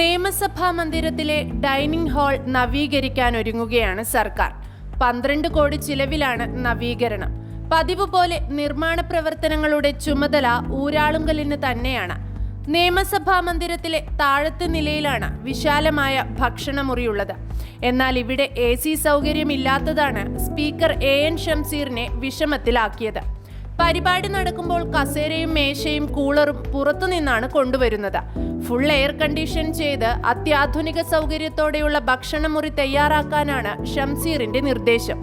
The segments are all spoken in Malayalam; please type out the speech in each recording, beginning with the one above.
നിയമസഭാ മന്ദിരത്തിലെ ഡൈനിങ് ഹാൾ നവീകരിക്കാൻ ഒരുങ്ങുകയാണ് സർക്കാർ. പന്ത്രണ്ട് കോടി ചിലവിലാണ് നവീകരണം. പതിവ് പോലെ നിർമ്മാണ പ്രവർത്തനങ്ങളുടെ ചുമതല ഊരാളുങ്കലിന് തന്നെയാണ്. നിയമസഭാ മന്ദിരത്തിലെ താഴത്തെ നിലയിലാണ് വിശാലമായ ഭക്ഷണമുറിയുള്ളത്. എന്നാൽ ഇവിടെ എ സി സൗകര്യമില്ലാത്തതാണ് സ്പീക്കർ എ എൻ ഷംസീറിനെ വിഷമത്തിലാക്കിയത്. പരിപാടി നടക്കുമ്പോൾ കസേരയും മേശയും കൂളറും പുറത്തുനിന്നാണ് കൊണ്ടുവരുന്നത്. ഫുൾ എയർ കണ്ടീഷൻ ചെയ്ത് അത്യാധുനിക സൗകര്യത്തോടെയുള്ള ഭക്ഷണമുറി തയ്യാറാക്കാനാണ് ഷംസീറിന്റെ നിർദ്ദേശം.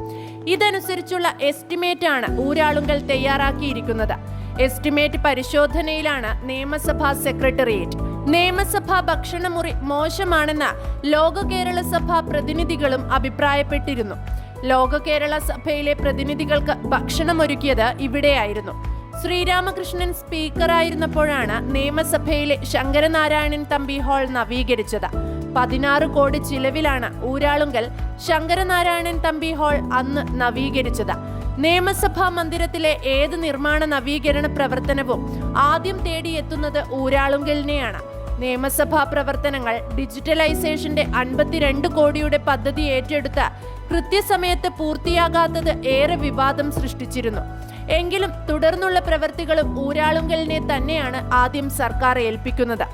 ഇതനുസരിച്ചുള്ള എസ്റ്റിമേറ്റ് ആണ് ഊരാളുങ്കൽ തയ്യാറാക്കിയിരിക്കുന്നത്. എസ്റ്റിമേറ്റ് പരിശോധനയിലാണ് നിയമസഭാ സെക്രട്ടേറിയറ്റ്. നിയമസഭാ ഭക്ഷണമുറി മോശമാണെന്ന് ലോക കേരള സഭ പ്രതിനിധികളും അഭിപ്രായപ്പെട്ടിരുന്നു. ലോക കേരള സഭയിലെ പ്രതിനിധികൾക്ക് ഭക്ഷണമൊരുക്കിയത് ഇവിടെയായിരുന്നു. ശ്രീരാമകൃഷ്ണൻ സ്പീക്കറായിരുന്നപ്പോഴാണ് നിയമസഭയിലെ ശങ്കരനാരായണൻ തമ്പി ഹാൾ നവീകരിച്ചത്. പതിനാറ് കോടി ചിലവിലാണ് ഊരാളുങ്കൽ ശങ്കരനാരായണൻ തമ്പി ഹാൾ അന്ന് നവീകരിച്ചത്. നിയമസഭാ മന്ദിരത്തിലെ ഏത് നിർമ്മാണ നവീകരണ പ്രവർത്തനവും ആദ്യം തേടിയെത്തുന്നത് ഊരാളുങ്കലിനെയാണ്. നിയമസഭാ പ്രവർത്തനങ്ങൾ ഡിജിറ്റലൈസേഷന്റെ അൻപത്തിരണ്ട് കോടിയുടെ പദ്ധതി ഏറ്റെടുത്ത് കൃത്യസമയത്ത് പൂർത്തിയാകാത്തത് ഏറെ വിവാദം സൃഷ്ടിച്ചിരുന്നു. എങ്കിലും തുടർന്നുള്ള പ്രവൃത്തികളും ഊരാളുങ്കലിനെ തന്നെയാണ് ആദ്യം സർക്കാർ ഏൽപ്പിക്കുന്നത്.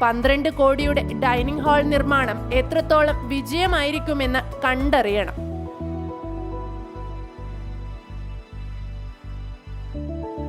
പന്ത്രണ്ട് കോടിയുടെ ഡൈനിങ് ഹാൾ നിർമ്മാണം എത്രത്തോളം വിജയമായിരിക്കുമെന്ന് കണ്ടറിയണം.